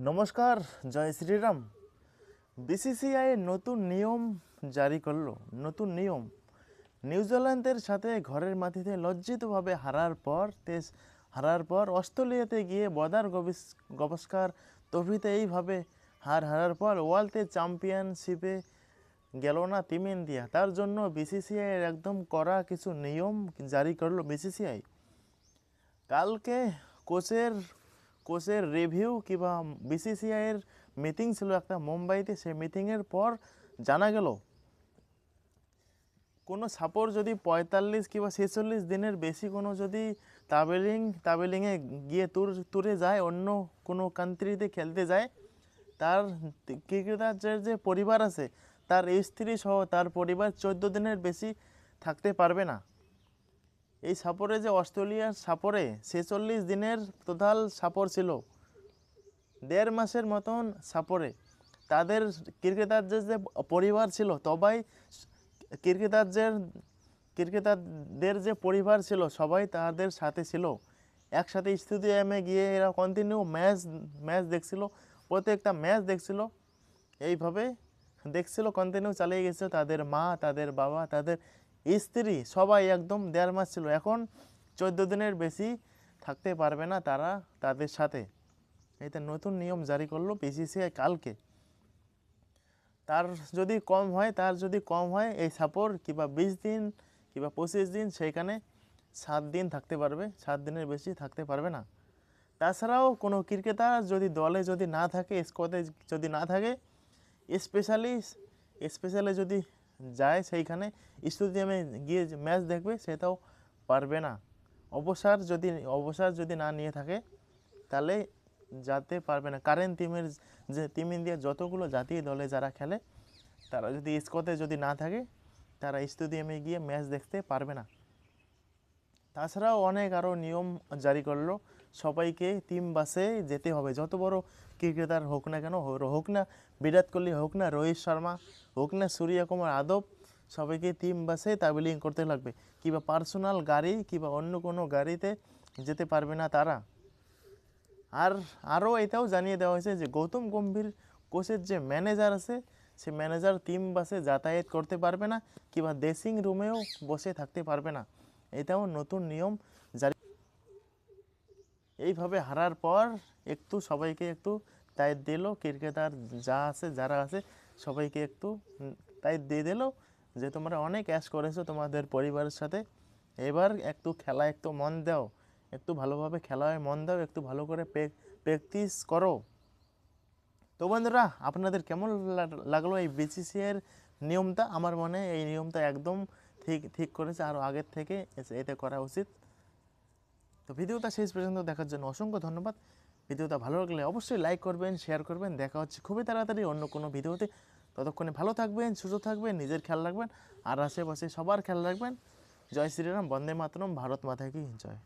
নমস্কার, জয় শ্রীরাম। বিসিসিআই নতুন নিয়ম জারি করল, নতুন নিয়ম। নিউজিল্যান্ডের সাথে ঘরের মাটিতে লজ্জিতভাবে হারার পর, তেজ হারার পর, অস্ট্রেলিয়াতে গিয়ে বদার গবিস- গবস্কার ট্রফিতে এইভাবে হার হারার পর ওয়ার্ল্ডে চ্যাম্পিয়নশিপে গেল না টিম ইন্ডিয়া। তার জন্য বিসিসিআই এর একদম করা কিছু নিয়ম জারি করল বিসিসিআই কালকে কোচের কোচের রিভিউ কিংবা বিসিসিআইয়ের মিটিং ছিল একটা মুম্বাইতে, সেই মিটিংয়ের পর জানা গেল, কোনো সাপোর যদি পঁয়তাল্লিশ কিংবা ছেচল্লিশ দিনের বেশি কোনো যদি ট্রাভেলিং ট্রাভেলিংয়ে গিয়ে ট্যুর ট্যুরে যায়, অন্য কোনো কান্ট্রিতে খেলতে যায়, তার ক্রিকেটারের যে পরিবার আছে, তার স্ত্রী সহ তার পরিবার চোদ্দ দিনের বেশি থাকতে পারবে না। এই সাপরে যে অস্ট্রেলিয়ার সাপরে ছেচল্লিশ দিনের টোটাল সাপর ছিল। দেড় মাসের মতন সাপরে তাদের ক্রিকেটারদের যে পরিবার ছিল, সবাই ক্রিকেটারদের ক্রিকেটারদের যে পরিবার ছিল, সবাই তাদের সাথে ছিল। একসাথে স্টেডিয়ামে গিয়ে এরা কন্টিনিউ ম্যাচ ম্যাচ দেখছিল, প্রত্যেকটা ম্যাচ দেখছিল। এইভাবে দেখছিল কন্টিনিউ চালিয়ে গেছিল তাদের মা, তাদের বাবা, তাদের স্ত্রী সবাই একদম দেড় মাস ছিল। এখন চোদ্দ দিনের বেশি থাকতে পারবে না তারা তাদের সাথে। এটা নতুন নিয়ম জারি করল বিসিসিআই কালকে। তার যদি কম হয়, তার যদি কম হয়, এই সাপোর কিংবা বিশ দিন কিংবা পঁচিশ দিন সেইখানে সাত দিন থাকতে পারবে, সাত দিনের বেশি থাকতে পারবে না। তাছাড়াও কোনো ক্রিকেটার যদি দলে যদি না থাকে স্কোয়াডে যদি না থাকে স্পেশালি স্পেশালি যদি যায় সেইখানে স্টেডিয়ামে গিয়ে ম্যাচ দেখবে সেটাও পারবে না। অবসর যদি অবসর যদি না নিয়ে থাকে, তাহলে যেতে পারবে না। কারেন্ট টিমের যে টিম ইন্ডিয়া যতগুলো জাতীয় দলে যারা খেলে, তারা যদি স্কোতে যদি না থাকে, তারা স্টেডিয়ামে গিয়ে ম্যাচ দেখতে পারবে না। তাছাড়াও অনেক আরও নিয়ম জারি করল। সবাইকে টিম বাসে যেতে হবে। যত বড় ক্রিকেটার হোক না কেন হোক না বিরাট কোহলি, হোক না রোহিত শর্মা, হোক না সূর্য কুমার আদব, সবাইকে টিম বাসে ট্রাভেলিং করতে লাগবে। কিংবা পার্সোনাল গাড়ি, কিংবা অন্য কোনো গাড়িতে যেতে পারবে না তারা। আর আরও এটাও জানিয়ে দেওয়া হয়েছে যে, গৌতম গম্ভীর কোচের যে ম্যানেজার আছে, সে ম্যানেজার টিম বাসে যাতায়াত করতে পারবে না, কিংবা ড্রেসিং রুমেও বসে থাকতে পারবে না। এটাও নতুন নিয়ম জারি এইভাবে হারার পর একটু সবাইকে একটু দায়িত্ব দিল, ক্রিকেটার যা আছে, যারা আছে, সবাইকে একটু দায়িত্ব দিয়ে দিল যে তোমরা অনেক অ্যাশ করেছ তোমাদের পরিবারের সাথে। এবার একটু খেলা, একটু মন দাও, একটু ভালোভাবে খেলায় মন দাও, একটু ভালো করে প্র্যাকটিস করো। তো বন্ধুরা, আপনাদের কেমন লাগল এই বিসিসিআইয়ের নিয়মটা? আমার মনে এই নিয়মটা একদম ঠিক ঠিক করেছে আরও আগের থেকে এটা করা উচিত। তো ভিডিওটা শেষ পর্যন্ত দেখার জন্য অসংখ্য ধন্যবাদ। ভিডিওটা ভালো লাগলে অবশ্যই লাইক করবেন শেয়ার করবেন। দেখা হচ্ছে খুবই তাড়াতাড়ি অন্য কোনো ভিডিওতে। ততক্ষণে ভালো থাকবেন, সুস্থ থাকবেন, নিজের খেয়াল রাখবেন। আর আশেপাশে সবার খেয়াল রাখবেন। জয় শ্রীরাম, বন্দে মাতরম, ভারত মাতা কি জয়।